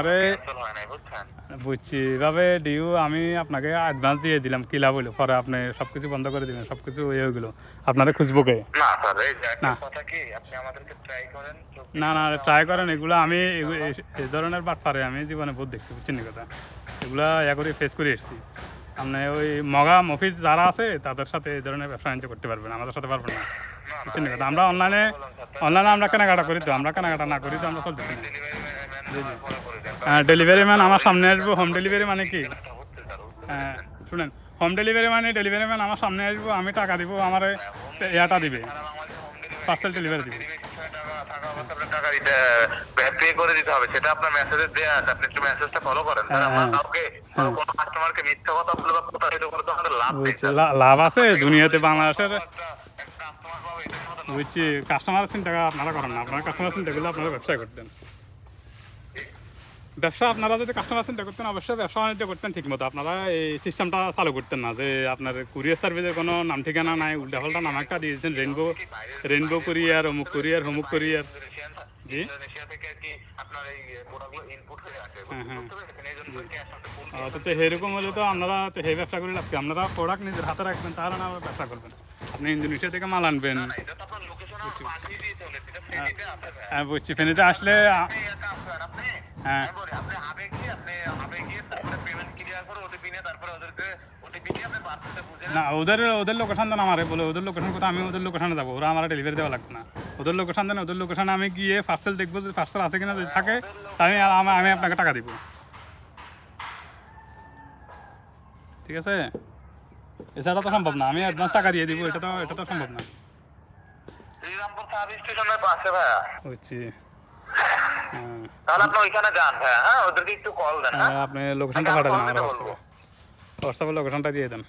আরে বুঝছি। এভাবে ডিউ আমি আপনাকে অ্যাডভান্স দিয়ে দিলাম কিলা বলে পরে আপনি সব কিছু বন্ধ করে দিবেন সব কিছু ইয়ে হয়ে গেলো। আপনারা খুঁজবো কে? না না। না ট্রাই করেন এগুলো আমি এই- ধরনের বাট পারে আমি জীবনে বহুত দেখছি বুঝছেন কথা? এগুলা ইয়া করে ফেস করে এসেছি। আপনি ওই মগা মফিজ যারা আছে তাদের সাথে এই ধরনের ব্যবসা বাণিজ্য করতে পারবেন আমাদের সাথে পারবেন না। বুঝছেন কথা? আমরা অনলাইনে অনলাইনে আমরা কেনাকাটা করি তো আমরা কেনাকাটা না করি তো আমরা চলতেছি ডেলিভারি ম্যান আমার সামনে আসব। হোম ডেলিভারি মানে কি? হ্যাঁ, শুনেন। হোম ডেলিভারি মানে ডেলিভারি ম্যান আমার সামনে আসব আমি টাকা দিব আমার ইয়াটা দিবে। পার্সেল ডেলিভারি দিবে। হ্যাঁ, আমাদের লাভ আছে দুনিয়াতে বাংলাদেশের। বুঝছি। কাস্টমার চিন্তা আপনারা করেন না। আপনারা কাস্টমার চিন্তা করলে আপনারা ব্যবসা করতেন। ব্যবসা আপনারা যদি কাস্টমার চিন্তা করতেন অবশ্যই ব্যবসা বাণিজ্য করতেন ঠিক মতো আপনারা এই সিস্টেমটা চালু করতেন না যে আপনার কুরিয়ার সার্ভিসের কোনো নাম ঠিকানা নাই উল্টা উল্টাপাল্টা নাম একটা দিয়েছেন রেনবো রেনবো কুরিয়ার অমুক কুরিয়ার হমুক কুরিয়ার জি? হয়ে হ্যাঁ, তো সেরকম হলে তো আপনারা সেই ব্যবসা করে লাভ আপনারা প্রোডাক্ট নিজের হাতে রাখবেন তাহলে না ব্যবসা করবেন। আপনি ইন্দোনেশিয়া থেকে মাল আনবেন। ভাই হ্যাঁ। বুঝছি। ফেনিতে আসলে হ্যাঁ। না ওদের ওদের লোকেশন দেন আমারে বলে ওদের লোকেশন কথা আমি ওদের লোকেশনে যাব। ওরা আমার ডেলিভারি দেওয়া লাগবে না। ওদের লোকেশন দেন ওদের লোকেশনে আমি গিয়ে পার্সেল দেখব যে পার্সেল আছে কিনা যদি থাকে তাহলে আমি আমি আপনাকে টাকা দিব। ঠিক আছে? এছাড়া তো সম্ভব না আমি অ্যাডভান্স টাকা দিয়ে দিব এটা তো এটা তো সম্ভব না। শ্রীরামপুর সাব স্টেশনের পাশে ভাইয়া। বুঝছি। হ্যাঁ, তাহলে আপনি ওইখানে যান ভাইয়া হ্যাঁ? ওদেরকে একটু কল দেন হ্যাঁ? হ্যাঁ, আপনি লোকেশনটা পাঠাবেন আমার হোয়াটসঅ্যাপে হোয়াটসঅ্যাপে লোকেশনটা দিয়ে দেন।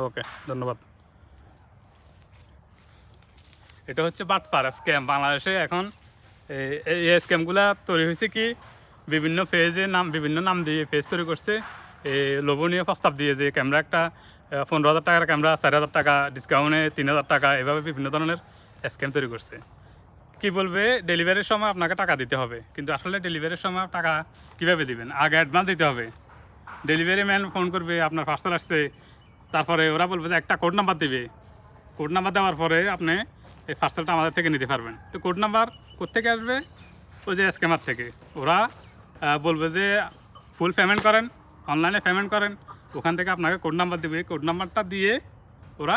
ওকে ধন্যবাদ। এটা হচ্ছে বাটপার স্ক্যাম বাংলাদেশে এখন এই- এই স্ক্যামগুলা তৈরি হয়েছে কি? বিভিন্ন ফেজে নাম বিভিন্ন নাম দিয়ে ফেজ তৈরি করছে। এই লোভনীয় প্রস্তাব দিয়ে যে ক্যামেরা একটা পনেরো হাজার টাকার ক্যামেরা চার হাজার টাকা ডিসকাউন্টে তিন হাজার টাকা, এভাবে বিভিন্ন ধরনের স্ক্যাম তৈরি করছে। কি বলবে? ডেলিভারির সময় আপনাকে টাকা দিতে হবে। কিন্তু আসলে ডেলিভারির সময় টাকা কীভাবে দিবেন? আগে অ্যাডভান্স দিতে হবে। ডেলিভারি ম্যান ফোন করবে, আপনার পার্সেল আসছে, তারপরে ওরা বলবে যে একটা কোড নাম্বার দিবে। কোড নাম্বার দেওয়ার পরে আপনি এই পার্সেলটা আমাদের থেকে নিতে পারবেন। তো কোড নাম্বার কোথেকে আসবে? ওই যে স্ক্যামার থেকে। ওরা বলবে যে ফুল পেমেন্ট করেন অনলাইনে পেমেন্ট করেন। ওখান থেকে আপনাকে কোড নাম্বার দেবে। কোড নাম্বারটা দিয়ে ওরা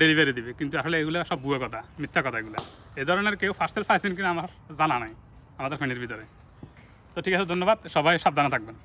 ডেলিভারি দেবে। কিন্তু আসলে এগুলো সব বুয়ে কথা, মিথ্যা কথা এগুলো। এ ধরনের কেউ ফার্স্টেল পাইছেন কিনা আমার জানা নাই, আমাদের ফ্যামিলির ভিতরে। তো ঠিক আছে, ধন্যবাদ। সবাই সাবধানে থাকবেন।